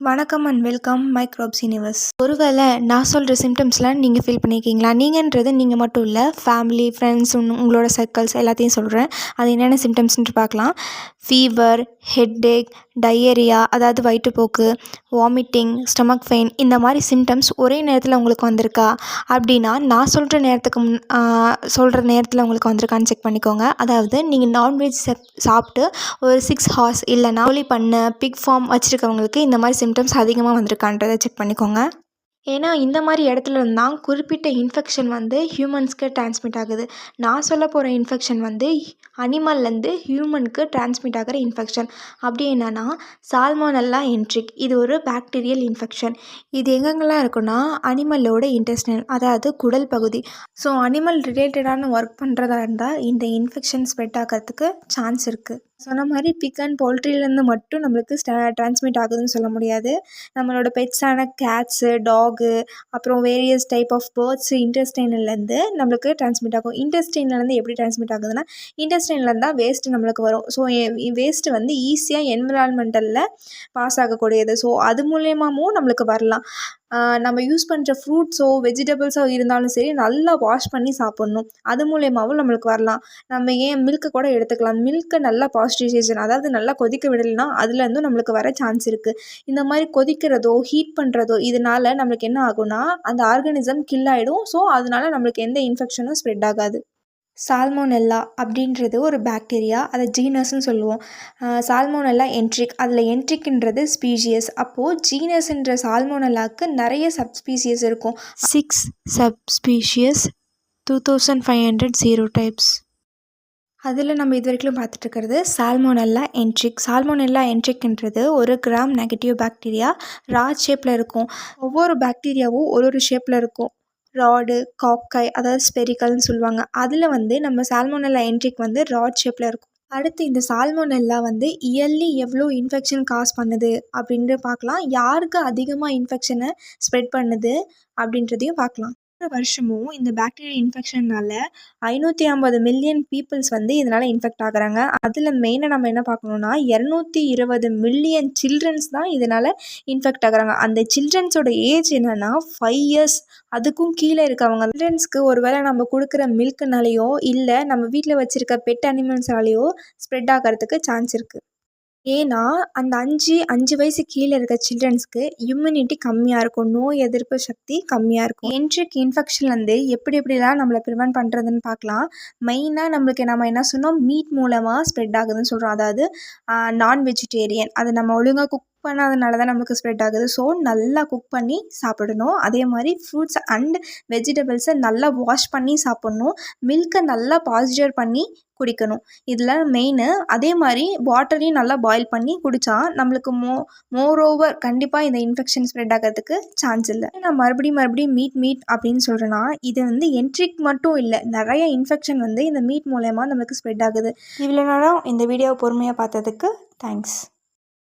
வணக்கம் and welcome microbes universe ஒருவேளை நான் சொல்கிற சிம்டம்ஸ்லாம் நீங்கள் ஃபீல் பண்ணியிருக்கீங்களா நீங்கன்றது நீங்கள் மட்டும் இல்லை ஃபேமிலி ஃப்ரெண்ட்ஸ் உங்களோட சர்க்கிள்ஸ் எல்லாத்தையும் சொல்கிறேன் அது என்னென்ன சிம்டம்ஸ்ன்ட்டு பார்க்கலாம். ஃபீவர் ஹெட்டேக் டயேரியா அதாவது வயிற்றுப்போக்கு வாமிட்டிங் ஸ்டமக் பெயின் இந்த மாதிரி சிம்டம்ஸ் ஒரே நேரத்தில் உங்களுக்கு வந்திருக்கா? அப்படின்னா நான் சொல்கிற நேரத்துக்கு முன் சொல்கிற நேரத்தில் உங்களுக்கு வந்திருக்கான்னு செக் பண்ணிக்கோங்க. அதாவது நீங்கள் நான்வெஜ் சாப்பிட்டு ஒரு சிக்ஸ் ஹார்ஸ் இல்லைனா கோழி பண்ண பிக் ஃபார்ம் வச்சுருக்கவங்களுக்கு இந்த மாதிரி சிம்டம்ஸ் அதிகமாக வந்திருக்கான்றதை செக் பண்ணிக்கோங்க. ஏன்னா இந்த மாதிரி இடத்துல இருந்தால் குறிப்பிட்ட இன்ஃபெக்ஷன் வந்து ஹியூமன்ஸ்க்கு ட்ரான்ஸ்மிட் ஆகுது. நான் சொல்ல போகிற இன்ஃபெக்ஷன் வந்து அனிமல்லேருந்து ஹியூமனுக்கு ட்ரான்ஸ்மிட் ஆகிற இன்ஃபெக்ஷன் அப்படி என்னென்னா சால்மோனல்லா என்ட்ரிக் இது ஒரு பாக்டீரியல் இன்ஃபெக்ஷன் இது எங்கெங்கெல்லாம் இருக்குன்னா அனிமலோட இன்டெஸ்டினல் அதாவது குடல் பகுதி. ஸோ அனிமல் ரிலேட்டடான ஒர்க் பண்ணுறதா இருந்தால் இந்த இன்ஃபெக்ஷன் ஸ்ப்ரெட் ஆகிறதுக்கு சான்ஸ் இருக்குது சொன்ன மாதிரி பிக் அண்ட் போல்ட்ரிலேருந்து மட்டும் நம்மளுக்கு ஸ்டா ட்ரான்ஸ்மிட் ஆகுதுன்னு சொல்ல முடியாது. நம்மளோட பெட்ஸான கேட்ஸு டாகு அப்புறம் வேரியஸ் டைப் ஆஃப் பேர்ட்ஸு இன்டெஸ்டைன்லேருந்து நம்மளுக்கு ட்ரான்ஸ்மிட் ஆகும். இன்டெஸ்டைன்லேருந்து எப்படி ட்ரான்ஸ்மிட் ஆகுதுன்னா இன்டெஸ்டைன்லேருந்து தான் வேஸ்ட்டு நம்மளுக்கு வரும். ஸோ வேஸ்ட்டு வந்து ஈஸியாக என்விரான்மெண்டலில் பாஸ் ஆகக்கூடியது. ஸோ அது மூலயமாவும் நம்மளுக்கு வரலாம். நம்ம யூஸ் பண்ணுற ஃப்ரூட்ஸோ வெஜிடபிள்ஸோ இருந்தாலும் சரி நல்லா வாஷ் பண்ணி சாப்பிட்ணும். அது மூலியமாகவும் நம்மளுக்கு வரலாம். நம்ம ஏன் மில்க்கை கூட எடுத்துக்கலாம். மில்க்கை நல்லா பாஸ்டரைசேஷன் அதாவது நல்லா கொதிக்க விடலைன்னா அதுலேருந்தும் நம்மளுக்கு வர சான்ஸ் இருக்குது இந்த மாதிரி கொதிக்கிறதோ ஹீட் பண்ணுறதோ இதனால் நம்மளுக்கு என்ன ஆகும்னா அந்த ஆர்கானிசம் கில் ஆகிடும் ஸோ அதனால நம்மளுக்கு எந்த இன்ஃபெக்ஷனும் ஸ்ப்ரெட் ஆகாது. சால்மோனெல்லா அப்படின்றது ஒரு பாக்டீரியா அதை ஜீனஸ்ன்னு சொல்லுவோம். சால்மோனெல்லா என்ட்ரிக் அதில் என்ட்ரிக்ன்றது ஸ்பீஷியஸ் அப்போது ஜீனஸ்ன்ற சால்மோனெல்லாவுக்கு நிறைய சப்ஸ்பீசியஸ் இருக்கும். Six subspecies two thousand five hundred zero types அதில் நம்ம இது வரைக்கும் பார்த்துட்ருக்கிறது சால்மோனெல்லா என்ட்ரிக் சால்மோனெல்லா என்ட்ரிக்ன்றது ஒரு கிராம் நெகட்டிவ் பாக்டீரியா ராட் ஷேப்பில் இருக்கும். ஒவ்வொரு பாக்டீரியாவும் ஒரு ஒரு ஷேப்பில் இருக்கும். ராடு காக்கை அதாவது ஸ்பெரிக்கல்னு சொல்லுவாங்க. அதில் வந்து நம்ம சால்மோனெல்லா என்ட்ரிக் வந்து ராட் ஷேப்பில் இருக்கும். அடுத்து இந்த சால்மோனெல்லா வந்து இயர்லி எவ்வளோ இன்ஃபெக்ஷன் காஸ் பண்ணுது அப்படின்ட்டு பார்க்கலாம். யாருக்கு அதிகமாக இன்ஃபெக்ஷனை ஸ்ப்ரெட் பண்ணுது அப்படின்றதையும் பார்க்கலாம். வருஷமும் இந்த பாக்டீரியா இன்ஃபெக்ஷனால் ஐநூற்றி ஐம்பது மில்லியன் பீப்புள்ஸ் வந்து இதனால் இன்ஃபெக்ட் ஆகுறாங்க. அதில் மெயினாக நம்ம என்ன பார்க்கணுன்னா இரநூத்தி இருபது மில்லியன் சில்ட்ரன்ஸ் தான் இதனால் இன்ஃபெக்ட் ஆகுறாங்க. அந்த சில்ட்ரன்ஸோட ஏஜ் என்னென்னா ஃபைவ் இயர்ஸ் அதுக்கும் கீழே இருக்கவங்க. சில்ட்ரன்ஸ்க்கு ஒரு வேளை நம்ம கொடுக்குற மில்க்குனாலேயோ இல்லை நம்ம வீட்டில் வச்சுருக்க பெட் அனிமல்ஸ்னாலேயோ ஸ்ப்ரெட் ஆகிறதுக்கு சான்ஸ் இருக்குது ஏன்னா அந்த அஞ்சு அஞ்சு வயசு கீழே இருக்க சில்ட்ரன்ஸ்க்கு இம்யூனிட்டி கம்மியாக இருக்கும் நோய் எதிர்ப்பு சக்தி கம்மியாக இருக்கும். என்ட்ரிக் இன்ஃபெக்ஷன்லேருந்து எப்படி எப்படிலாம் நம்மளை ப்ரிவென்ட் பண்ணுறதுன்னு பார்க்கலாம். மெயினாக நம்மளுக்கு நம்ம என்ன சொன்னோம்? மீட் மூலமாக ஸ்ப்ரெட் ஆகுதுன்னு சொல்கிறோம் அதாவது நான் வெஜிடேரியன் அதை நம்ம ஒழுங்காக குக் பண்ணாதனால தான் நம்மளுக்கு ஸ்ப்ரெட் ஆகுது. ஸோ நல்லா குக் பண்ணி சாப்பிடணும். அதே மாதிரி ஃப்ரூட்ஸ் அண்ட் வெஜிடபிள்ஸை நல்லா வாஷ் பண்ணி சாப்பிட்ணும். மில்க்கை நல்லா பாஸ்டர் பண்ணி குடிக்கணும். இதில் மெயினு அதே மாதிரி வாட்டரையும் நல்லா பாயில் பண்ணி குடித்தா நம்மளுக்கு மோ மோர் ஓவர் கண்டிப்பாக இந்த இன்ஃபெக்ஷன் ஸ்ப்ரெட் ஆகிறதுக்கு சான்ஸ் இல்லை. நான் மறுபடியும் மறுபடியும் மீட் மீட் அப்படின்னு சொல்கிறேன்னா இது வந்து என்ட்ரிக் மட்டும் இல்லை. நிறைய இன்ஃபெக்ஷன் வந்து இந்த மீட் மூலயமா நம்மளுக்கு ஸ்ப்ரெட் ஆகுது. இவ்வளோ நேரம் இந்த வீடியோவை பொறுமையாக பார்த்ததுக்கு தேங்க்ஸ்